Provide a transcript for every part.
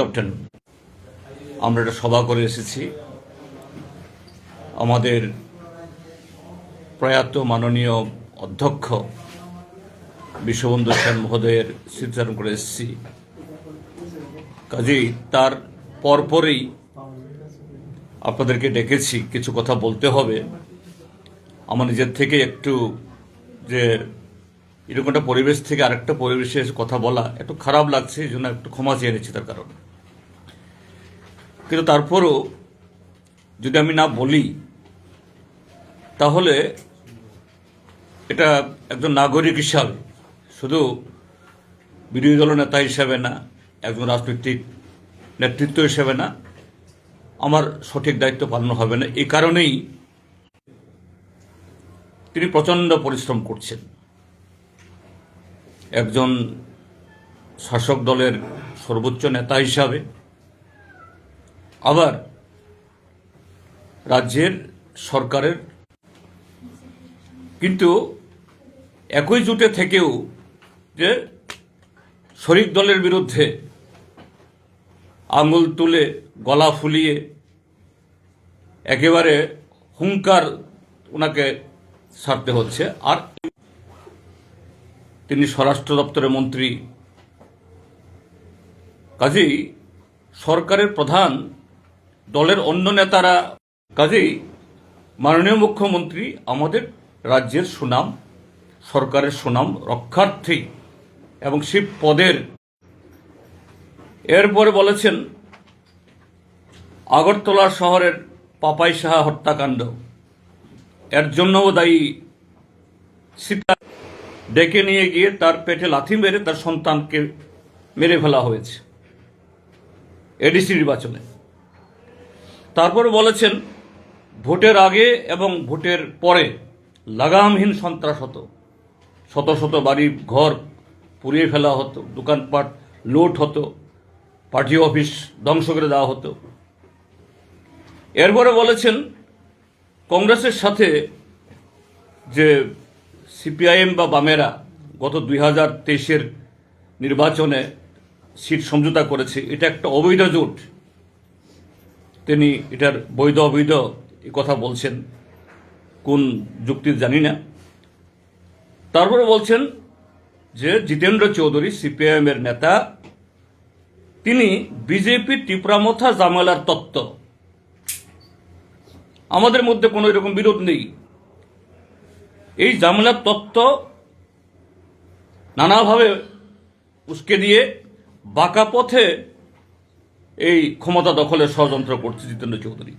Doctor আমরা একটা সভা করে এসেছি। আমাদের প্রয়াত মাননীয় অধ্যক্ষ বিশ্ববন্ধু সেন মহোদয়ের স্মৃতিচারণ করে এসেছি। কাজেই তার পরপরই আপনাদেরকে ডেকেছি, কিছু কথা বলতে হবে। আমার নিজের থেকে একটু যে এরকম একটা পরিবেশ থেকে আরেকটা পরিবেশে কথা বলা একটু খারাপ লাগছে, এই জন্য একটু ক্ষমা চেয়ে নিচ্ছি তার কারণে। কিন্তু তারপরও যদি আমি না বলি, তাহলে এটা একজন নাগরিক হিসাবে শুধু বিরোধী দল নেতা হিসাবে না, একজন রাজনৈতিক নেতৃত্ব হিসাবে না, আমার সঠিক দায়িত্ব পালন হবে না। এই কারণেই তিনি প্রচণ্ড পরিশ্রম করছেন। একজন শাসক দলের সর্বোচ্চ নেতা হিসাবে। আবার রাজ্যের সরকারের। কিন্তু একই জোটে থেকেও যে শরিক দলের বিরুদ্ধে আঙুল তুলে গলা ফুলিয়ে একেবারে হুঙ্কার ওনাকে সারতে হচ্ছে। আর তিনি স্বরাষ্ট্র দপ্তরের মন্ত্রী। কাজেই সরকারের প্রধান দলের অন্য নেতারা, কাজেই মাননীয় মুখ্যমন্ত্রী আমাদের রাজ্যের সুনাম, সরকারের সুনাম রক্ষার্থী এবং সেই পদের। এরপরে বলেছেন, আগরতলা শহরের পাপাই সাহা হত্যাকাণ্ড। এর জন্যও দায়ী। সীতা ডেকে নিয়ে গিয়ে তার পেটে লাথি মেরে তার সন্তানকে মেরে ফেলা হয়েছে এডিসি নির্বাচনে। তারপর বলেছেন, ভোটের আগে এবং ভোটের পরে লাগামহীন সন্ত্রাস হতো। শত শত বাড়ি ঘর পুড়িয়ে ফেলা হতো, দোকানপাট লুট হতো, পার্টি অফিস ধ্বংস করে দেওয়া হতো। এরপরে বলেছেন, কংগ্রেসের সাথে যে সিপিআইএম বা বামেরা গত দুই হাজার তেইশের নির্বাচনে সিট সমঝোতা করেছে। এটা একটা অবৈধ জোট। তিনি এটার বৈধ, অবৈধ কথা বলছেন। কোন যুক্তি জানি না। তারপরে বলছেন যে জিতেন্দ্র চৌধুরী সিপিআইএম এর নেতা, তিনি বিজেপি টিপরামথা জামালার তত্ত্ব। আমাদের মধ্যে কোনো এরকম বিরোধ নেই। এই জামেলার তত্ত্ব নানাভাবে উস্কে দিয়ে বাঁকা পথে এই ক্ষমতা দখলের ষড়যন্ত্র করছে জিতেন্দ্র চৌধুরী।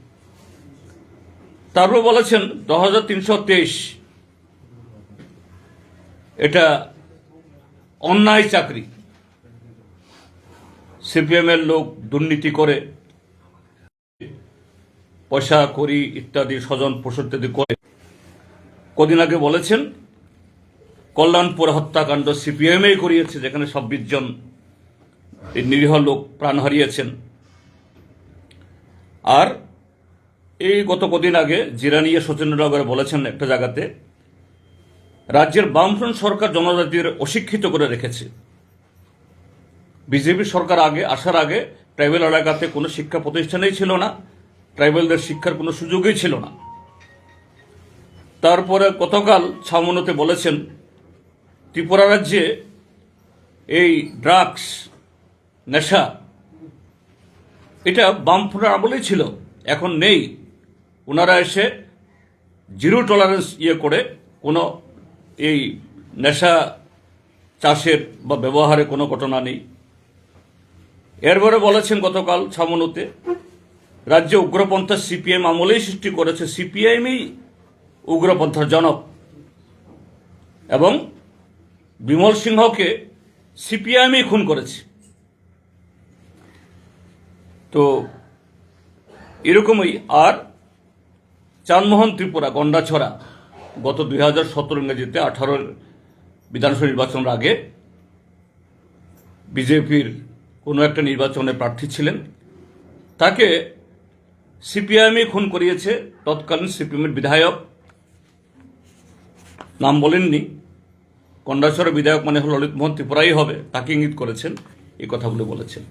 তারপর বলেছেন দশ হাজার তিনশো তেইশ এটা অন্যায় চাকরি। সিপিএম এর লোক দুর্নীতি করে, পয়সা করি ইত্যাদি, স্বজন পোষ ইত্যাদি করে কদিন আগে বলেছেন, কল্যাণপুর হত্যাকাণ্ড সিপিএমই করিয়েছে, যেখানে ছাব্বিশ জন নিরীহ লোক প্রাণ হারিয়েছেন। আর এই গত কদিন আগে জিরানিয়া সচিন্দ্রনগরে বলেছেন একটা জায়গাতে, রাজ্যের বামফ্রন্ট সরকার জনজাতির অশিক্ষিত করে রেখেছে। বিজেপি সরকার আগে, আসার আগে, ট্রাইবেল এলাকাতে কোনো শিক্ষা প্রতিষ্ঠানেই ছিল না, ট্রাইবেলদের শিক্ষার কোনো সুযোগই ছিল না। তারপরে গতকাল ছামনতে বলেছেন, ত্রিপুরা রাজ্যে এই ড্রাগস নেশা, এটা বামফ্রন্টের আমলেই ছিল, এখন নেই। ওনারা এসে জিরো টলারেন্স ইয়ে করে কোনো এই নেশা চাষের বা ব্যবহারে কোনো ঘটনা নেই। এরপরে বলেছেন গতকাল ছামনুতে, রাজ্যে উগ্রপন্থা সিপিএম আমলেই সৃষ্টি করেছে। সিপিআইএমই উগ্রপন্থার জনক এবং বিমল সিংহকে সিপিআইএমই খুন করেছে। তো এরকমই আর চানমোহন ত্রিপুরা, গন্ডাছড়া গত দুই হাজার সতেরো ইংরেজিতে আঠারোর বিধানসভা নির্বাচনের আগে বিজেপির কোনো একটা নির্বাচনে প্রার্থী ছিলেন। তাকে সিপিআইএমই খুন করিয়েছে। তৎকালীন সিপিএমের বিধায়ক নাম বলেননি। কন্ডাছড়া বিধায়ক মানে হল ললিত মোহন ত্রিপুরাই হবে, তাকে ইঙ্গিত করেছেন, এই কথাগুলো বলেছেন।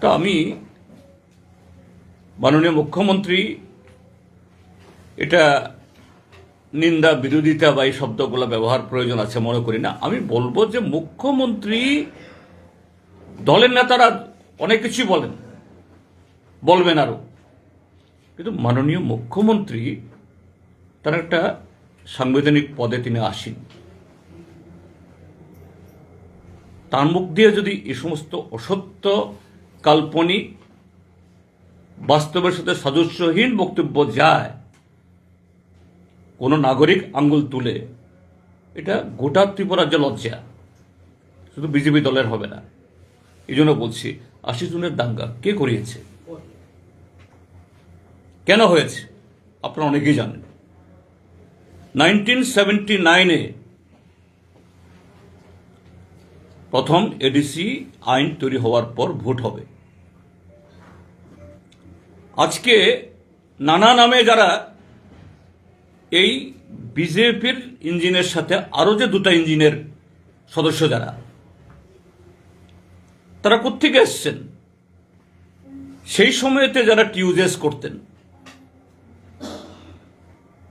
তা আমি মাননীয় মুখ্যমন্ত্রী, এটা নিন্দা, বিরোধিতা বা এই শব্দগুলো ব্যবহার প্রয়োজন আছে মনে করি না। আমি বলব যে মুখ্যমন্ত্রী, দলের নেতারা অনেক কিছুই বলেন, বলবেন আরও। কিন্তু মাননীয় মুখ্যমন্ত্রী তার একটা সাংবিধানিক পদে তিনি আসেন। তার মুখ দিয়ে যদি এ সমস্ত অসত্য কাল্পনিক বাস্তবের সাথে সাদৃশ্যহীন বক্তব্য যায়, কোনো নাগরিক আঙ্গুল তুলে, এটা গোটা ত্রিপুরাজ্য লজ্জা। শুধু বিজেপি দলের হবে না। এই জন্য বলছি আশি জনের দাঙ্গা কে করিয়েছে? কেন হয়েছে? আপনারা অনেকেই জানেন। নাইনটিন সেভেন্টি নাইনে প্রথম এডিসি আইন তৈরি হওয়ার পর ভোট হবে। আজকে নানা নামে যারা এই বিজেপির ইঞ্জিনের সাথে আরও যে দুটো ইঞ্জিনের সদস্য যারা, তারা কোথেকে এসছেন? সেই সময়তে যারা টিউজেস করতেন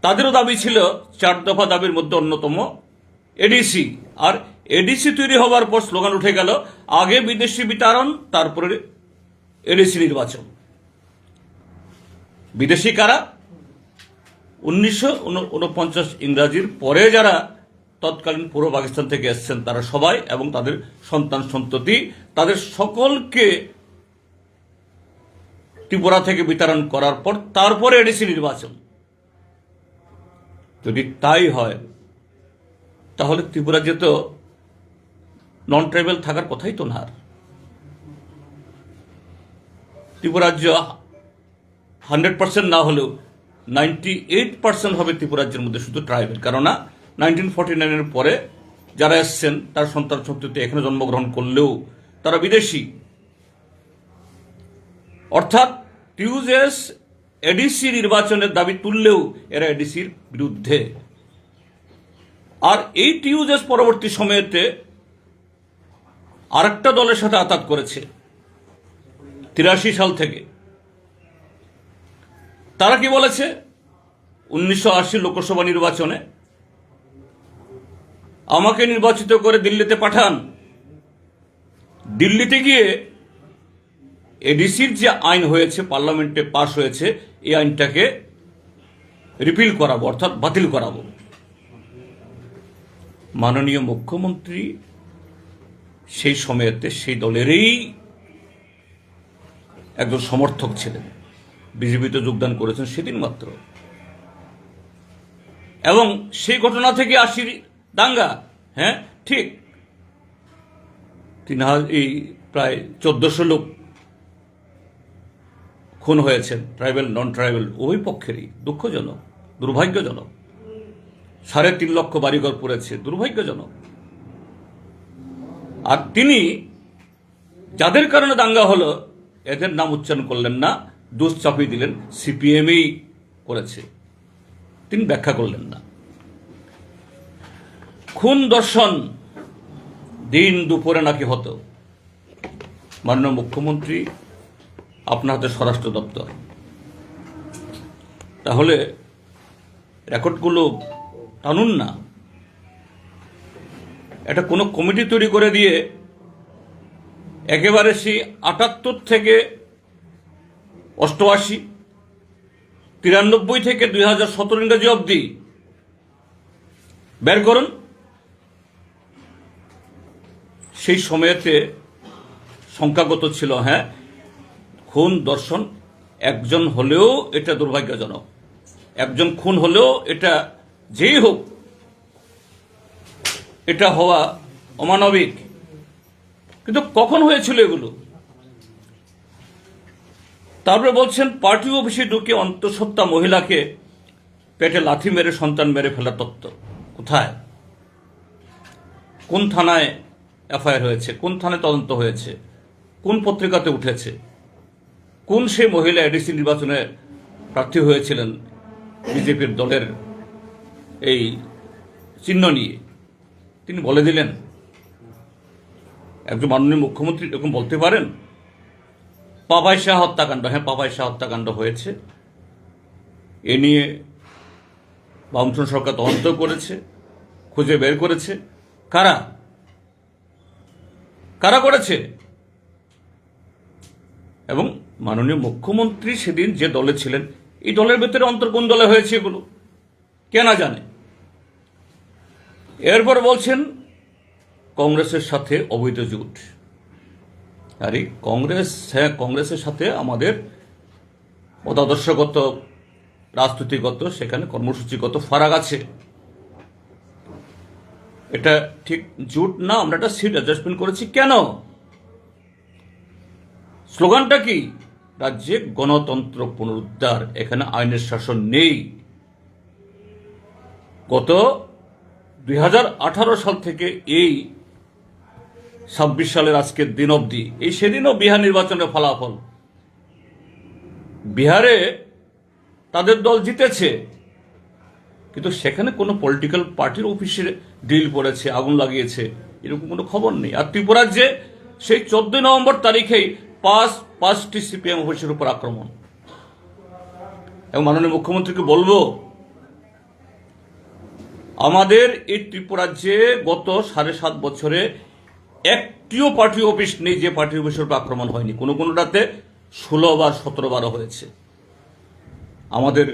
তাদেরও দাবি ছিল চার দফা দাবির মধ্যে অন্যতম এডিসি আর এডিসি তৈরি হওয়ার পর স্লোগান উঠে গেল, আগে বিদেশি বিতরণ, তারপরে এডিসি নির্বাচন। বিদেশি কারা? উনিশশো উনপঞ্চাশ ইংরাজির পরে যারা তৎকালীন পূর্ব পাকিস্তান থেকে এসছেন, তারা সবাই এবং তাদের সন্তান সন্ততি, তাদের সকলকে ত্রিপুরা থেকে বিতরণ করার পর তারপরে এডিসি নির্বাচন। যদি তাই হয়, তাহলে ত্রিপুরা যে তো নন ট্রাইবেল থাকার কথাই তো না ত্রিপুরাজ্য হান্ড্রেড পার্সেন্ট না হলেও নাইনটি এইট পার্সেন্ট হবে ত্রিপুরাজ্যের মধ্যে শুধু ট্রাইবেল কেননা নাইনটিন ফর্টি নাইনের পরে যারা এসছেন, তার সন্তান সন্ততি এখানে জন্মগ্রহণ করলেও তারা বিদেশি। অর্থাৎ টিউজেস এডিসি নির্বাচনের দাবি তুললেও এরা এডিসির বিরুদ্ধে। আর এই টিউজেস পরবর্তী সময়েতে আরেকটা দলের সাথে আতাত করেছে, তিরাশি সাল থেকে। তারা কি বলেছে? উনিশশো আশি লোকসভা নির্বাচনে আমাকে নির্বাচিত করে দিল্লিতে পাঠান। দিল্লিতে গিয়ে এডিসির যে আইন হয়েছে, পার্লামেন্টে পাশ হয়েছে, এই আইনটাকে রিপিল করাবো, অর্থাৎ বাতিল করাবো। মাননীয় মুখ্যমন্ত্রী সেই সময়েতে সেই দলেরই একজন সমর্থক ছিলেন। বিজেপিতে যোগদান করেছেন সেদিন মাত্র। এবং সেই ঘটনা থেকে আসি দাঙ্গা হ্যাঁ ঠিক। তিন হাজার এই প্রায় চোদ্দশো লোক খুন হয়েছেন ট্রাইবেল নন ট্রাইবেল উভয় পক্ষেরই দুঃখজনক, দুর্ভাগ্যজনক। সাড়ে তিন লক্ষ বাড়িঘর পড়েছে, দুর্ভাগ্যজনক। আর তিনি যাদের কারণে দাঙ্গা হলো, এদের নাম উচ্চারণ করলেন না দোষ চাপিয়ে দিলেন, সিপিএমই করেছে। তিনি ব্যাখ্যা করলেন না। খুন দর্শন দিন দুপুরে নাকি হতো? মাননীয় মুখ্যমন্ত্রী আপনার হাতে স্বরাষ্ট্র দপ্তর। তাহলে রেকর্ডগুলো টানুন না। এটা কোনো কমিটি তৈরি করে দিয়ে একেবারে সেই আটাত্তর থেকে অষ্টআশি, তিরানব্বই থেকে দুই হাজার সতেরো ইংরাজি অবধি বের করুন। সেই সময়েতে সংখ্যাগত ছিল হ্যাঁ খুন দর্শন, একজন হলেও এটা দুর্ভাগ্যজনক। একজন খুন হলেও এটা যেই হোক, এটা হওয়া অমানবিক। কিন্তু কখন হয়েছিল এগুলো? তারপরে বলছেন, পার্টি অফিসে ঢুকে অন্তঃসত্ত্বা মহিলাকে পেটে লাথি মেরে, সন্তান মেরে ফেলা তত্ত্ব। কোথায়? কোন থানায় এফআইআর হয়েছে? কোন থানায় তদন্ত হয়েছে? কোন পত্রিকাতে উঠেছে? কোন সেই মহিলা এডিসি নির্বাচনে প্রার্থী হয়েছিলেন বিজেপির দলের এই চিহ্ন নিয়ে? তিনি বলে দিলেন, একজন মাননীয় মুখ্যমন্ত্রী এরকম বলতে পারেন, পাপাই শাহ হত্যাকাণ্ড হ্যাঁ পাপাই শাহ হত্যাকাণ্ড হয়েছে। এ নিয়ে বামফ্রন্ট সরকার তদন্ত করেছে, খুঁজে বের করেছে। কারা? কারা করেছে? এবং মাননীয় মুখ্যমন্ত্রী সেদিন যে দলে ছিলেন, এই দলের ভেতরে অন্তর কোন দলে হয়েছে এগুলো? কে না জানে? এরপর বলছেন, কংগ্রেসের সাথে অবৈধ জোট। আরে, কংগ্রেস হ্যাঁ কংগ্রেসের সাথে আমাদের মতাদর্শগত রাজনীতিগত সেখানে কর্মসূচিগত ফারাক আছে। এটা ঠিক জুট না, আমরা একটা সিট অ্যাডজাস্টমেন্ট করেছি। কেন? স্লোগানটা কি? রাজ্যে গণতন্ত্র পুনরুদ্ধার, এখানে আইনের শাসন নেই। গত দুই হাজার আঠারো সাল থেকে এই ছাব্বিশ সালের আজকের দিন অবধি, এই সেদিনও বিহার নির্বাচনের ফলাফল। বিহারে তাদের দল জিতেছে, কিন্তু সেখানে কোনো পলিটিক্যাল পার্টির অফিসে ডিল করেছে, আগুন লাগিয়েছে, এরকম কোনো খবর নেই। আর ত্রিপুরার যে সেই চোদ্দই নভেম্বর তারিখেই পাঁচ, পাঁচটি সিপিএম অফিসের উপর আক্রমণ। এবং মাননীয় মুখ্যমন্ত্রীকে বলব, আমাদের এই ত্রিপুরাজ্যে গত সাড়ে সাত বছরে একটিও পার্টি অফিস নেই যে পার্টি অফিসের উপর আক্রমণ হয়নি। কোনো কোনোটাতে ষোলো বার সতেরো বারো হয়েছে। আমাদের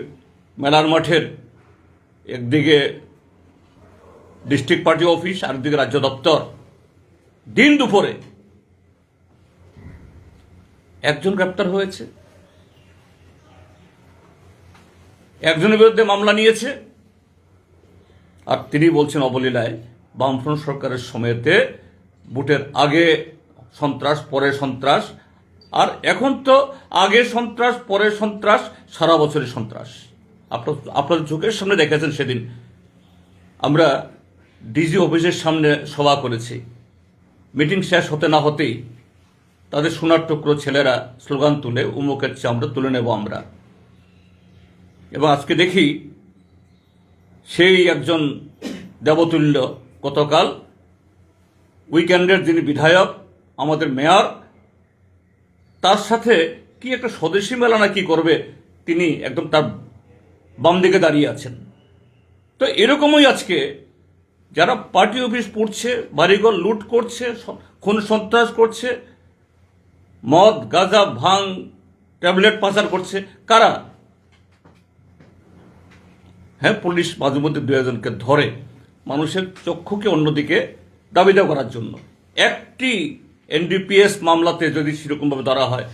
মেলার মাঠের একদিকে ডিস্ট্রিক্ট পার্টি অফিস আর একদিকে রাজ্য দপ্তর। দিন দুপুরে একজন গ্রেপ্তার হয়েছে, একজনের বিরুদ্ধে মামলা নিয়েছে, আর তিনি বলছেন অবলীলায় বামফ্রন্ট সরকারের সময়তে বুটের আগে সন্ত্রাস, পরে সন্ত্রাস, আর এখন তো আগে সন্ত্রাস, পরে সন্ত্রাস, সারা বছরের সন্ত্রাস। আপনার আপনার চোখের সামনে দেখেছেন সেদিন। আমরা ডিজি অফিসের সামনে সভা করেছি। মিটিং শেষ হতে না হতেই তাদের সোনার টুকরো ছেলেরা স্লোগান তুলে, উমুকের চামড়া তুলে নেব আমরা। এবং আজকে দেখি সেই একজন দেবতুল্য গতকাল উইকেন্ডের যিনি বিধায়ক, আমাদের মেয়র, তার সাথে কি একটা স্বদেশী মেলা না কি করবে তিনি একদম তার বাম দিকে দাঁড়িয়ে আছেন। তো এরকমই আজকে যারা পার্টি অফিস পড়ছে, বাড়িঘর লুট করছে খুন সন্ত্রাস করছে মদ, গাঁজা, ভাং, ট্যাবলেট পাচার করছে। কারা? হ্যাঁ পুলিশ মাঝে মধ্যে দু একজনকে ধরে মানুষের চক্ষুকে অন্যদিকে দাবিদা করার জন্য। একটি এনডিপিএস মামলাতে যদি সেরকমভাবে ধরা হয়,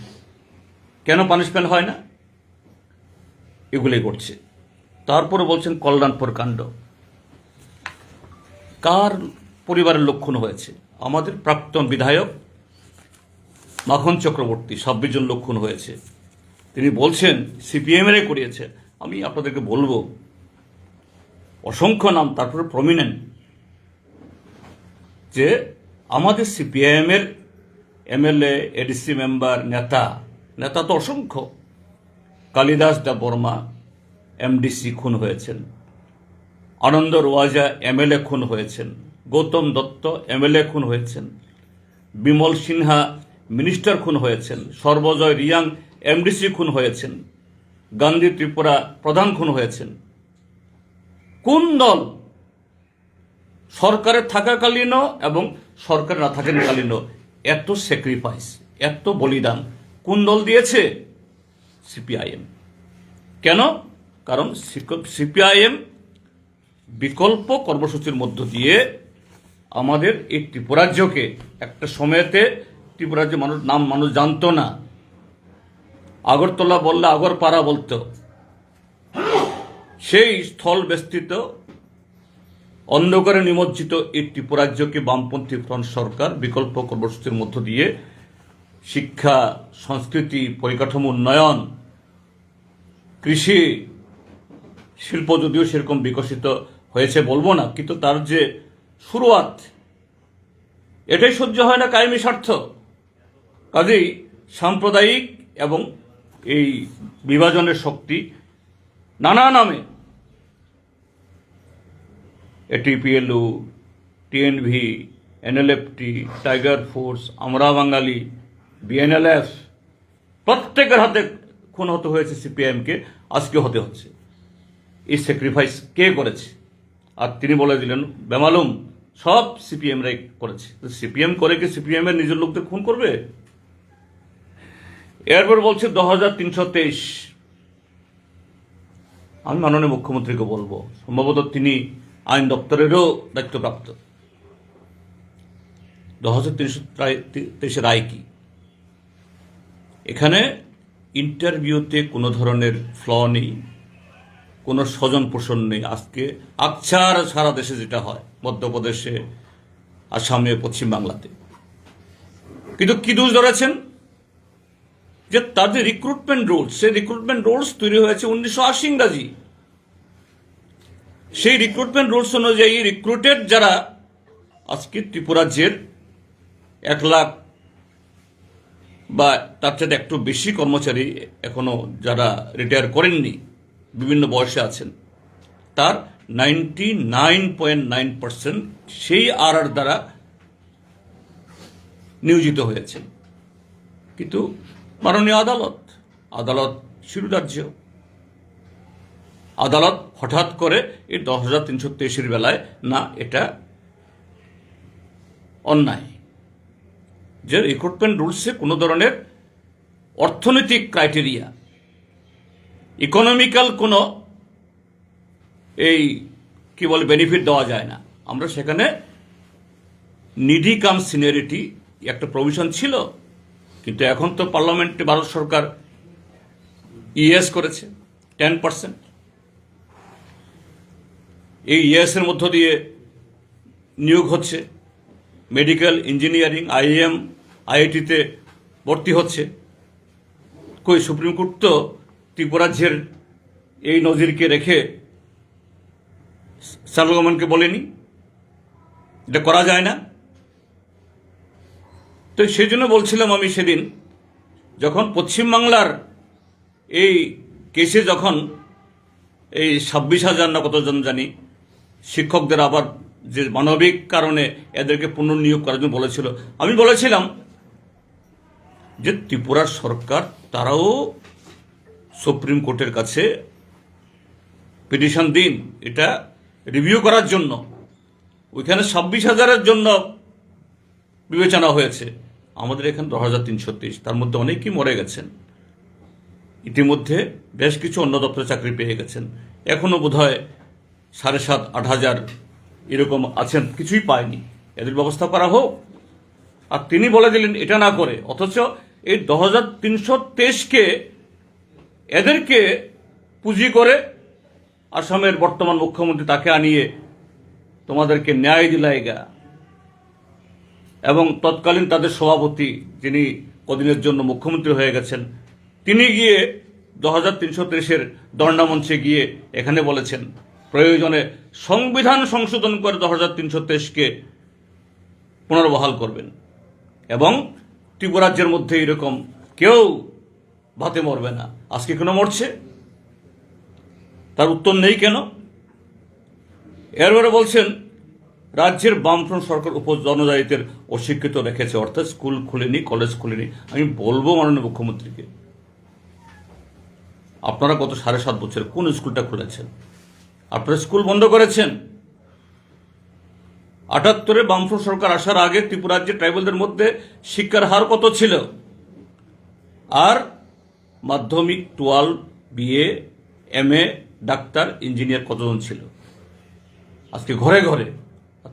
কেন পানিশমেন্ট হয় না? এগুলোই করছে। তারপরে বলছেন কল্যাণপুর কাণ্ড। কার পরিবারের লক্ষণ হয়েছে? আমাদের প্রাক্তন বিধায়ক মাখন চক্রবর্তী ছাব্বিশ জন লক্ষণ হয়েছে। তিনি বলছেন সিপিএমেরই করিয়েছে। আমি আপনাদেরকে বলব, অসংখ্য নাম তারপরে প্রমিনেন্ট যে আমাদের সিপিআইএমের এমএলএ, এডিসি মেম্বার, নেতা নেতা তো অসংখ্য। কালিদাস দা বর্মা, এমডিসি খুন হয়েছেন। আনন্দ রোয়াজা, এমএলএ খুন হয়েছেন। গৌতম দত্ত, এমএলএ খুন হয়েছেন। বিমল সিনহা মিনিস্টার খুন হয়েছেন, সর্বজয় রিয়াং, এমডিসি খুন হয়েছেন, গান্ধী ত্রিপুরা প্রধান খুন হয়েছেন। কোন দল সরকারে থাকাকালীনও এবং সরকার না থাকাকালীনও এত স্যাক্রিফাইস এত বলিদান কোন দল দিয়েছে? সিপিআইএম। কেন? কারণ সিপিআইএম বিকল্প কর্মসূচির মধ্য দিয়ে আমাদের এই ত্রিপুরাজ্যকে একটা সময়তে ত্রিপুরাজ্য মানুষ নাম মানুষ জানতো না। আগরতলা বললে আগরপাড়া বলতো। সেই স্থল বেষ্টিত, অন্ধকারে নিমজ্জিত এই ত্রিপুরাজ্যকে বামপন্থী ফ্রন্ট সরকার বিকল্প কর্মসূচির মধ্য দিয়ে শিক্ষা, সংস্কৃতি, পরিকাঠামো উন্নয়ন, কৃষি, শিল্প যদিও সেরকম বিকশিত হয়েছে বলব না, কিন্তু তার যে শুরুয়াত, এটাই সহ্য হয় না কায়েমি স্বার্থ। কাজেই সাম্প্রদায়িক এবং এই বিভাজনের শক্তি নানা নামে এটিপিএলউ TNV NLFT tiger force Amra Bangali BNLF প্রত্যেকের হাতে খুন হতে হয়েছে সিপিআইএমকে আজকে হতে হচ্ছে। এই স্যাক্রিফাইস কে করেছে? আর তিনি বলে দিলেন, বেমালুম, সব সিপিএমরাই করেছে। সিপিএম করে কি সিপিএমের নিজের লোকদের খুন করবে? এরপর বলছে দশ হাজার তিনশো তেইশ। আমি মাননীয় মুখ্যমন্ত্রীকে বলব, সম্ভবত তিনি আইন দপ্তরেরও দায়িত্বপ্রাপ্ত। দশ হাজার তিনশো তেইশের রায় কি? এখানে ইন্টারভিউতে কোনো ধরনের ফ্ল নেই, কোনো স্বজন পোষণ নেই। আজকে আকছার সারা দেশে যেটা হয়, মধ্যপ্রদেশে, আসামে, পশ্চিমবাংলাতে। কিন্তু কি দোষ ধরেছেন? যে তাদের রিক্রুটমেন্ট রুলস সেই রিক্রুটমেন্ট রোলস তৈরি হয়েছে উনিশশো আশি ইংরাজি। সেই রিক্রুটমেন্ট রুলস অনুযায়ী রিক্রুটেড যারা, আজকে ত্রিপুরাজ্যের এক লাখ বা তার চাইতে একটু বেশি কর্মচারী এখনও যারা রিটায়ার করেননি, বিভিন্ন বয়সে আছেন, তার ninety nine point nine percent সেই আর আর দ্বারা নিয়োজিত হয়েছেন। কিন্তু মাননীয় আদালত আদালত শিরুরাজ্য। আদালত হঠাৎ করে এই দশ হাজার তিনশো তেইশের বেলায় না, এটা অন্যায়। যে রিক্রুটমেন্ট রুলসে কোনো ধরনের অর্থনৈতিক ক্রাইটেরিয়া ইকোনমিক্যাল কোনো এই, কি বলে বেনিফিট দেওয়া যায় না। আমরা সেখানে নিডি কাম সিনিয়রিটি একটা প্রভিশন ছিল কিন্তু এখন তো পার্লামেন্টে, ভারত সরকার ইএস করেছে টেন পার্সেন্ট এই ইএস এর মধ্য দিয়ে নিয়োগ হচ্ছে মেডিকেল ইঞ্জিনিয়ারিং আইএম আইআইটিতে ভর্তি হচ্ছে। কই, সুপ্রিম কোর্ট তো ত্রিপুরাজ্যের এই নজিরকে রেখে গভর্নমেন্টকে বলেনি। এটা করা যায় না। তো সেই জন্য বলছিলাম আমি সেদিন, যখন পশ্চিমবাংলার এই কেসে যখন এই ছাব্বিশ হাজার না কতজন জানি শিক্ষকদের আবার যে মানবিক কারণে এদেরকে পুনর্নিয়োগ করার জন্য বলেছিল, আমি বলেছিলাম যে ত্রিপুরার সরকার তারাও সুপ্রিম কোর্টের কাছে পিটিশন দিন, এটা রিভিউ করার জন্য। ওইখানে ছাব্বিশ হাজারের জন্য বিবেচনা হয়েছে। আমাদের এখানে দশ হাজার তিনশো তেইশ তার মধ্যে অনেকেই মরে গেছেন। ইতিমধ্যে বেশ কিছু অন্য দপ্তরে চাকরি পেয়ে গেছেন। এখনও বোধহয় সাড়ে সাত, আট হাজার এরকম আছেন, কিছুই পায়নি। এদের ব্যবস্থা করা হোক। আর তিনি বলে দিলেন, এটা না করে। অথচ এই দশ হাজার তিনশো তেইশকে এদেরকে পুঁজি করে আসামের বর্তমান মুখ্যমন্ত্রী তাকে আনিয়ে তোমাদেরকে ন্যায় দিলাইগা এবং তৎকালীন তাদের সভাপতি, যিনি কদিনের জন্য মুখ্যমন্ত্রী হয়ে গেছেন, তিনি গিয়ে দু হাজার তিনশো তিরিশের দণ্ডামঞ্চে গিয়ে এখানে বলেছেন, প্রয়োজনে সংবিধান সংশোধন করে দু হাজার তিনশো তেইশকে পুনর্বহাল করবেন। এবং ত্রিপুরাজ্যের মধ্যে এরকম কেউ ভাতে মরবে না। আজকে কেন মরছে? তার উত্তর নেই কেন? এরপরে বলছেন রাজ্যের বামফ্রন্ট সরকার উপ জনজাতিদের অশিক্ষিত রেখেছে, অর্থাৎ স্কুল খুলেনি, কলেজ খুলেনি। আমি বলব মাননীয় মুখ্যমন্ত্রীকে, আপনারা গত সাড়ে সাত বছর কোন স্কুলটা খুলেছেন? আপনারা স্কুল বন্ধ করেছেন? আটাত্তরে বামফ্রন্ট সরকার আসার আগে ত্রিপুরা ত্রিপুরাজ্যের ট্রাইবেলদের মধ্যে শিক্ষার হার কত ছিল? আর মাধ্যমিক, twelve, BA M A doctor, engineer কতজন ছিল? আজকে ঘরে ঘরে।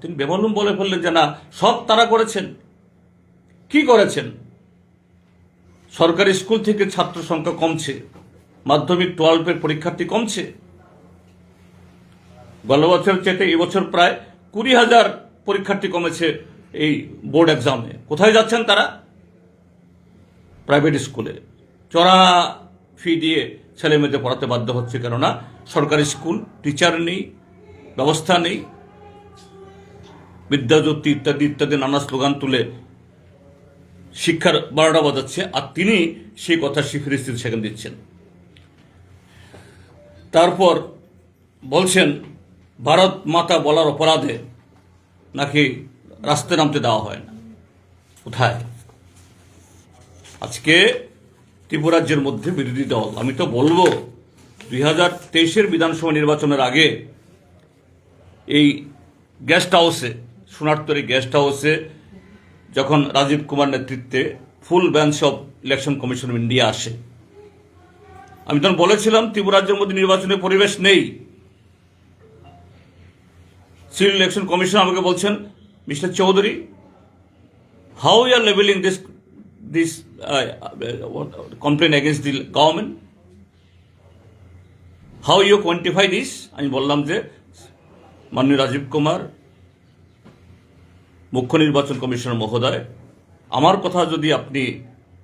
তিনি বেমালুম বলে ফেললেন যে, না, সব তারা করেছেন। কি করেছেন? সরকারি স্কুল থেকে ছাত্র সংখ্যা কমছে। মাধ্যমিক টুয়েলভের পরীক্ষার্থী কমছে। গত বছর চেতে এবছর প্রায় কুড়ি হাজার পরীক্ষার্থী কমেছে এই বোর্ড এক্সামে। কোথায় যাচ্ছেন তারা? প্রাইভেট স্কুলে। চড়া ফি দিয়ে ছেলে মেয়েদের পড়াতে বাধ্য হচ্ছে কেননা সরকারি স্কুল, টিচার নেই, ব্যবস্থা নেই। বিদ্যাজ্যোতি ইত্যাদি ইত্যাদি নানা স্লোগান তুলে শিক্ষার বারোটা বাজাচ্ছে, আর তিনি সেই কথা ফিরিস্তির সেখানে দিচ্ছেন। তারপর বলছেন, ভারত মাতা বলার অপরাধে নাকি রাস্তায় নামতে দেওয়া হয় না? কোথায়? আজকে ত্রিপুরাজ্যের মধ্যে বিরোধী দল। আমি তো বলব, দুই হাজার তেইশের বিধানসভা নির্বাচনের আগে এই গেস্ট হাউসে সোনারতরি গেস্ট হাউসে যখন রাজীব কুমার নেতৃত্বে full bench of election commission of India আসে। আমি তখন বলেছিলাম ত্রিপুরাজ্যের মধ্যে নির্বাচনের পরিবেশ নেই। সিভিল ইলেকশন কমিশন আমাকে বলছেন, mister Chowdhury how you are levelling this this complain against the government how you quantify this আমি বললাম যে, মাননীয় রাজীব কুমার মুখ্য নির্বাচন কমিশনার মহোদয়, আমার কথা যদি আপনি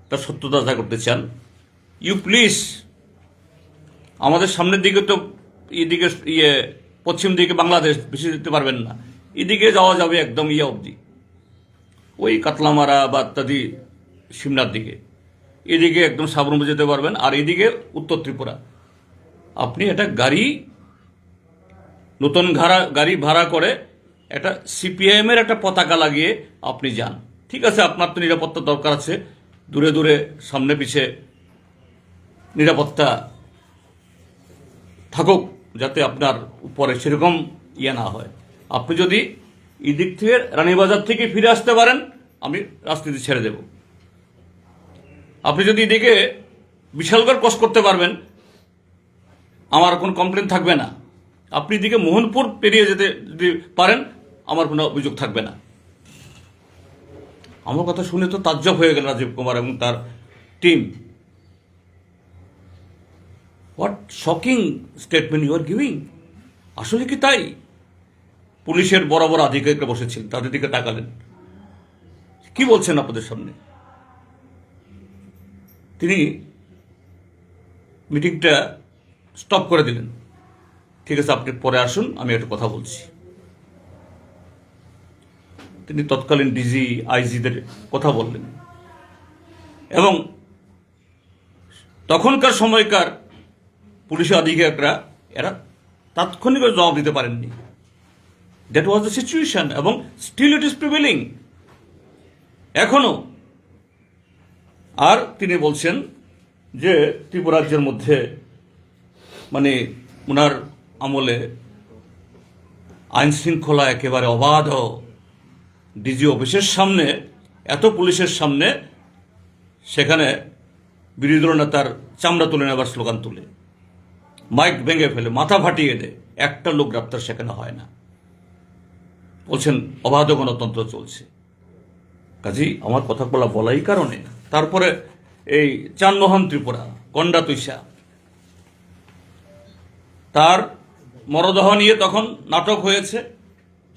তার সত্যতা করতে চান ইউ প্লিজ আমাদের সামনের দিকে তো এদিকে ইয়ে পশ্চিম দিকে বাংলাদেশ, বেশি যেতে পারবেন না। এদিকে যাওয়া যাবে একদম ইয়ে অবধি। ওই কাতলামারা বা ইত্যাদি সিমলার দিকে। এদিকে একদম সাবরমে যেতে পারবেন, আর এদিকে উত্তর ত্রিপুরা। আপনি একটা গাড়ি, নতুন ঘাড়া, গাড়ি ভাড়া করে একটা সিপিআইএম এর একটা পতাকা লাগিয়ে আপনি যান। ঠিক আছে, আপনার তো নিরাপত্তা দরকার আছে। দূরে দূরে, সামনে পিছে নিরাপত্তা থাকুক, যাতে আপনার উপরে সেরকম ইয়ে না হয়। আপনি যদি এদিক থেকে রানীবাজার থেকে ফিরে আসতে পারেন, আমি রাজনীতি ছেড়ে দেব। আপনি যদি এদিকে বিশালগড় ক্রস করতে পারবেন, আমার কোনো কমপ্লেন থাকবে না। আপনি এদিকে মোহনপুর পেরিয়ে যেতে যদি পারেন আমার কোনো অভিযোগ থাকবে না। আমার কথা শুনে তো তাজ্জব হয়ে গেল রাজীব কুমার এবং তার team what shocking statement you are giving আসলে কি তাই? পুলিশের বড় বড় আধিকারিকরা বসেছিলেন, তাদের দিকে তাকালেন। কি বলছেন আপনাদের সামনে? তিনি মিটিংটা স্টপ করে দিলেন। ঠিক আছে, আপনি পরে আসুন, আমি একটা কথা বলছি। তিনি তৎকালীন ডিজি আইজিদের কথা বললেন। এবং তখনকার সময়কার পুলিশ আধিকারিকরা, এরা তাৎক্ষণিক জবাব দিতে পারেননি। দ্যাট ওয়াজ দ্য সিচুয়েশন এবং স্টিল ইট ইজ প্রিভেলিং এখনও আর তিনি বলছেন যে ত্রিপুরাজ্যের মধ্যে মানে ওনার আমলে আইন শৃঙ্খলা একেবারে অবাধ ডিজি অফিসের সামনে, এত পুলিশের সামনে, সেখানে বিরোধী দল নেতার চামড়া তুলে নেবার স্লোগান তুলে। মাইক ভেঙে ফেলে, মাথা ফাটিয়ে দেয়। একটা লোক গ্রেপ্তার সেখানে হয় না। বলছেন, অবাধ গণতন্ত্র চলছে। কাজেই আমার কথা বলা বলাই কারণে তারপরে এই চানমোহন ত্রিপুরা গন্ডা তুইসা তার মরদেহ নিয়ে তখন নাটক হয়েছে।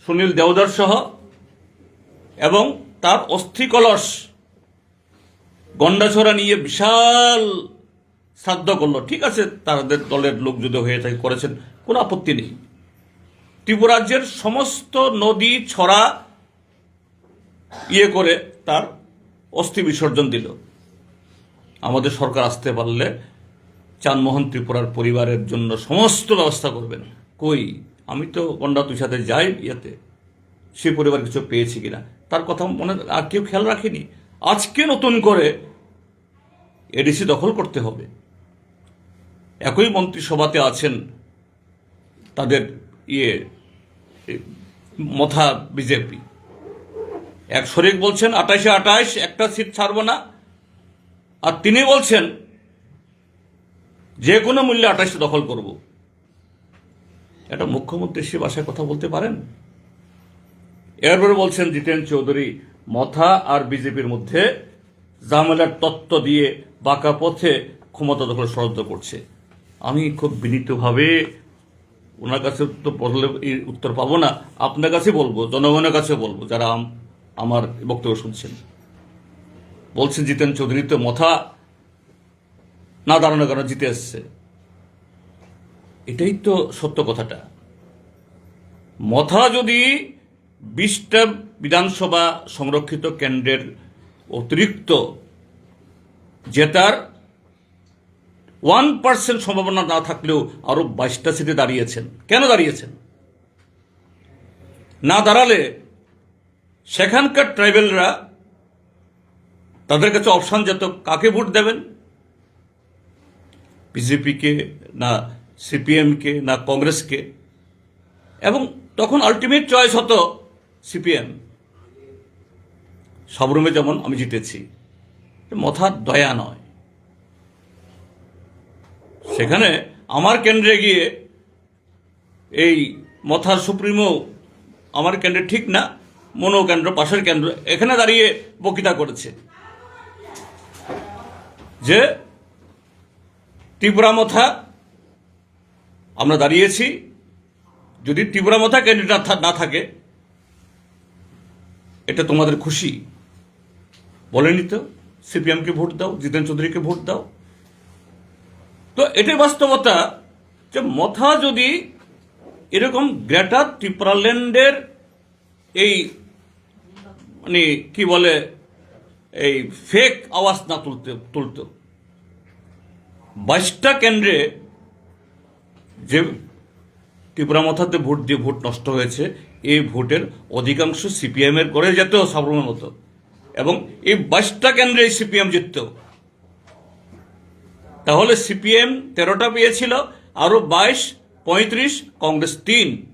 সুনীল দেওদার সহ এবং তার অস্থি কলস গন্ডাছড়া নিয়ে বিশাল শ্রাদ্ধ করল। ঠিক আছে, তাদের দলের লোক যদি হয়ে থাকে, করেছেন, কোনো আপত্তি নেই। ত্রিপুরাজ্যের সমস্ত নদী ছড়া ইয়ে করে তার অস্থি বিসর্জন দিল। আমাদের সরকার আসতে পারলে চানমোহন ত্রিপুরার পরিবারের জন্য সমস্ত ব্যবস্থা করবেন। কই? আমি তো গন্ডা তুই সাথে যাই ইয়েতে। সে পরিবার কিছু পেয়েছি কিনা? তার কথা মনে আর কেউ খেয়াল রাখেনি। আজকে নতুন করে এডিসি দখল করতে হবে। একই মন্ত্রিসভাতে আছেন তাদের ইয়ে মথা বিজেপি। এক শরিক বলছেন, আঠাশে আঠাশ, একটা সিট ছাড়ব না। আর তিনি বলছেন, যে কোনো মূল্যে আঠাশে দখল করব। এটা মুখ্যমন্ত্রী সে ভাষায় কথা বলতে পারেন? এরপরে বলছেন জিতেন চৌধুরী, মথা আর বিজেপির মধ্যে জামেলার তত্ত্ব দিয়ে বাঁকা পথে ক্ষমতা দখল ষড়যন্ত্র করছে। আমি খুব বিনীতভাবে ওনার কাছে তো বললে উত্তর পাবো না, আপনার কাছে বলব, জনগণের কাছে বলব, যারা আমার বক্তব্য শুনছেন। বলছেন জিতেন চৌধুরী তো মথা না দাঁড়ানোর কারণে জিতে এসছে। এটাই তো সত্য কথাটা। মথা যদি বিশটা বিধানসভা সংরক্ষিত কেন্দ্রের অতিরিক্ত জেতার ওয়ান পার্সেন্ট সম্ভাবনা না থাকলেও আরও বাইশটা সিটে দাঁড়িয়েছেন। কেন দাঁড়িয়েছেন? না দাঁড়ালে সেখানকার ট্রাইবেলরা তাদের কাছে অপশান যেত কাকে ভোট দেবেন? বিজেপিকে না সিপিএমকে না কংগ্রেসকে? এবং তখন আলটিমেট চয়েস হতো সিপিএম। সবরুমে যেমন আমি জিতেছি। মথার দয়া নয়। সেখানে আমার কেন্দ্রে গিয়ে এই মথার সুপ্রিমো আমার কেন্দ্রে ঠিক না মনো কেন্দ্র, পাশের কেন্দ্র, এখানে দাঁড়িয়ে বক্তৃতা করেছে। যে ত্রিপুরা মথা, আমরা দাঁড়িয়েছি। যদি ত্রিপুরা মথা ক্যান্ডিডেট না থাকে এটা তোমাদের খুশি? বলেনি তো? সিপিএমকে ভোট দাও, জিতেন চৌধুরীকে ভোট দাও। তো এটাই বাস্তবতা যে মথা যদি এরকম গ্রেটার ত্রিপুরাল্যান্ডের এই মানে কি বলে, এই ফেক আওয়াজ না তুলতে, তুলতো। বাইশটা কেন্দ্রে যে ত্রিপুরা মথাতে ভোট দিয়ে ভোট নষ্ট হয়েছে এই ভোটের অধিকাংশ সিপিএম এর করে যেত মতো। এবং এই বাইশটা কেন্দ্রে সিপিএম জিতত। তাহলে সিপিএম তেরোটা পেয়েছিল আরও বাইশ, পঁয়ত্রিশ, কংগ্রেস তিন।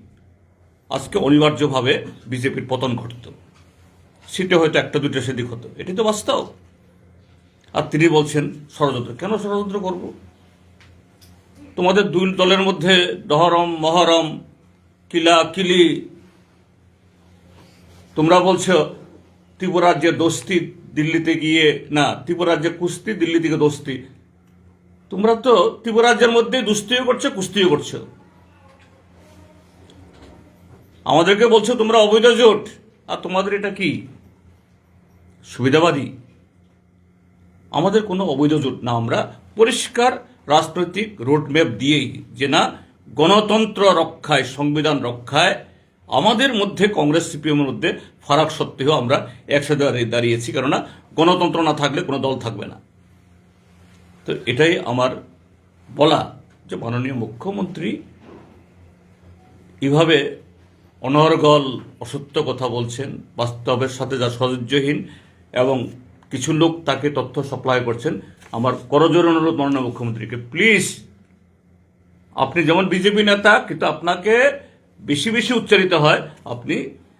আজকে অনিবার্যভাবে বিজেপির পতন ঘটত। সিটে হয়তো একটা, দুটো সেদিক হতো। এটি তো বাস্তব। আর তিনি বলছেন, ষড়যন্ত্র। কেন ষড়যন্ত্র করব? তোমাদের দুই দলের মধ্যে দহরম, মহরম, কিলা, কিলি তোমরা বলছো ত্রিপুরার যে দোস্তি দিল্লিতে গিয়ে, না ত্রিপুরার যে কুস্তি, দিল্লি থেকে দোস্তি। তোমরা তো ত্রিপুরাজ্যের মধ্যে দুস্তিও করছ, কুস্তিও করছ। আমাদেরকে বলছো তোমরা অবৈধ জোট, আর তোমাদের এটা কি? সুবিধাবাদী। আমাদের কোনো অবৈধ জোট না, আমরা পরিষ্কার রাজনৈতিক রোডম্যাপ দিয়েই যে না, গণতন্ত্র রক্ষায়, সংবিধান রক্ষায় আমাদের মধ্যে কংগ্রেস, সিপিএমের মধ্যে ফারাক সত্ত্বেও আমরা একসাথে দাঁড়িয়েছি। কেননা গণতন্ত্র না থাকলে কোনো দল থাকবে না। তো এটাই আমার বলা যে মাননীয় মুখ্যমন্ত্রী এভাবে অনর্গল, অসত্য কথা বলছেন, বাস্তবের সাথে যা সহ্যহীন এবং কিছু লোক তাকে তথ্য সাপ্লাই করছেন, আমার করজোর অনুরোধ মাননীয় মুখ্যমন্ত্রীকে। প্লিজ, আপনি যেমন বিজেপি নেতা, কিন্তু আপনাকে বেশি বেশি উচ্চারিত হয়, আপনি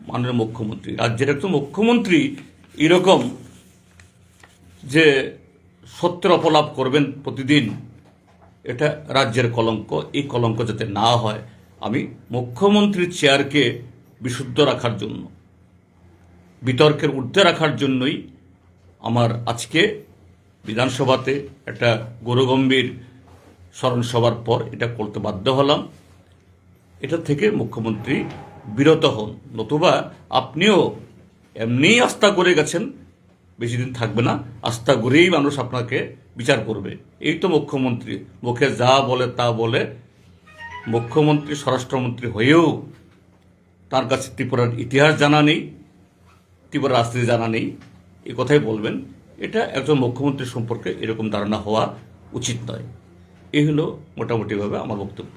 মাননীয় মুখ্যমন্ত্রী। রাজ্যের একজন মুখ্যমন্ত্রী এরকম যে সত্যের অপলাপ করবেন প্রতিদিন, এটা রাজ্যের কলঙ্ক। এই কলঙ্ক যাতে না হয়, আমি মুখ্যমন্ত্রীর চেয়ারকে বিশুদ্ধ রাখার জন্য, বিতর্কের ঊর্ধ্বে রাখার জন্যই আমার আজকে বিধানসভাতে একটা গৌরগম্ভীর স্মরণ সভার পর এটা করতে বাধ্য হলাম। এটা থেকে মুখ্যমন্ত্রী বিরত হন। নতুবা আপনিও এমনিই আস্থা করে গেছেন, বেশি দিন থাকবে না, আস্থা করেই মানুষ আপনাকে বিচার করবে। এই তো মুখ্যমন্ত্রী, মুখে যা বলে তা বলে মুখ্যমন্ত্রী, স্বরাষ্ট্রমন্ত্রী হয়েও তার কাছে ত্রিপুরার ইতিহাস জানা নেই, ত্রিপুরার রাজনীতি জানা নেই, এ কথাই বলবেন। এটা একজন মুখ্যমন্ত্রী সম্পর্কে এরকম ধারণা হওয়া উচিত নয়। এই হলো মোটামুটিভাবে আমার বক্তব্য।